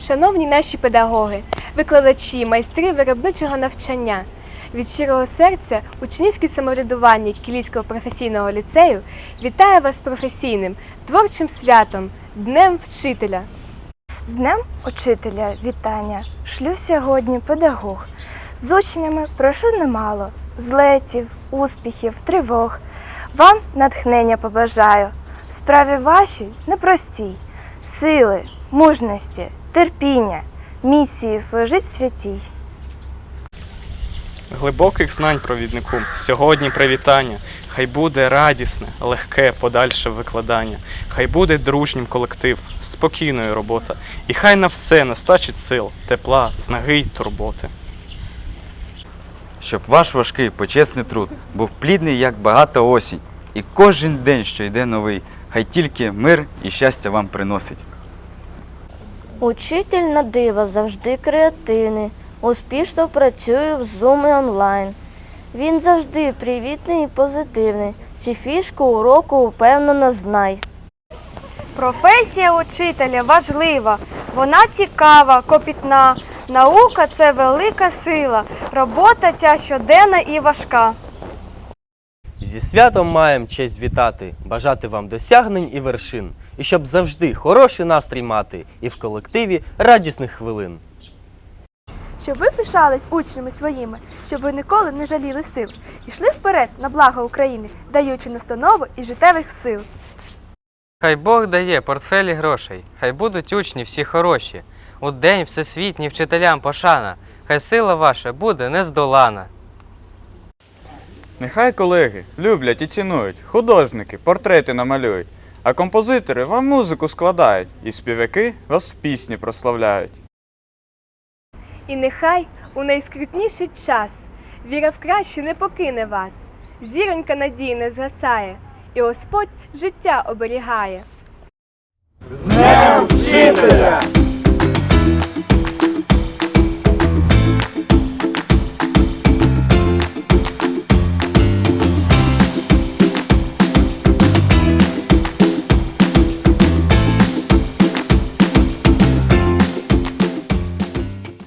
Шановні наші педагоги, викладачі, майстри виробничого навчання. Від щирого серця учнівське самоврядування Кілійського професійного ліцею вітає вас професійним творчим святом Днем Вчителя. З Днем Учителя вітання шлю сьогодні педагог. З учнями прошу немало злетів, успіхів, тривог. Вам натхнення побажаю. В справі вашій непростій, сили, мужності, терпіння, місії служить святій. Глибоких знань провіднику, сьогодні привітання. Хай буде радісне, легке подальше викладання. Хай буде дружнім колектив, спокійною робота. І хай на все настачить сил, тепла, снаги й турботи. щоб ваш важкий почесний труд був плідний, як багата осінь, і кожен день, що йде новий, хай тільки мир і щастя вам приносить. Учитель на диво завжди креативний, успішно працює в Zoom онлайн. Він завжди привітний і позитивний. Всі фішку уроку впевнено знай. Професія учителя важлива, вона цікава, копітна. Наука це велика сила, робота ця щоденна і важка. Зі святом маємо честь вітати, бажати вам досягнень і вершин, і щоб завжди хороший настрій мати і в колективі радісних хвилин. Щоб ви пишались учнями своїми, щоб ви ніколи не жаліли сил, ішли вперед на благо України, даючи настанови і життєвих сил. Хай Бог дає портфелі грошей, хай будуть учні всі хороші. У день всесвітній вчителям пошана, хай сила ваша буде нездолана. Нехай колеги люблять і цінують, художники портрети намалюють, а композитори вам музику складають, і співаки вас в пісні прославляють. І нехай у найскрутніший час віра в краще не покине вас, зіронька надії не згасає, і Господь життя оберігає. Вчителя!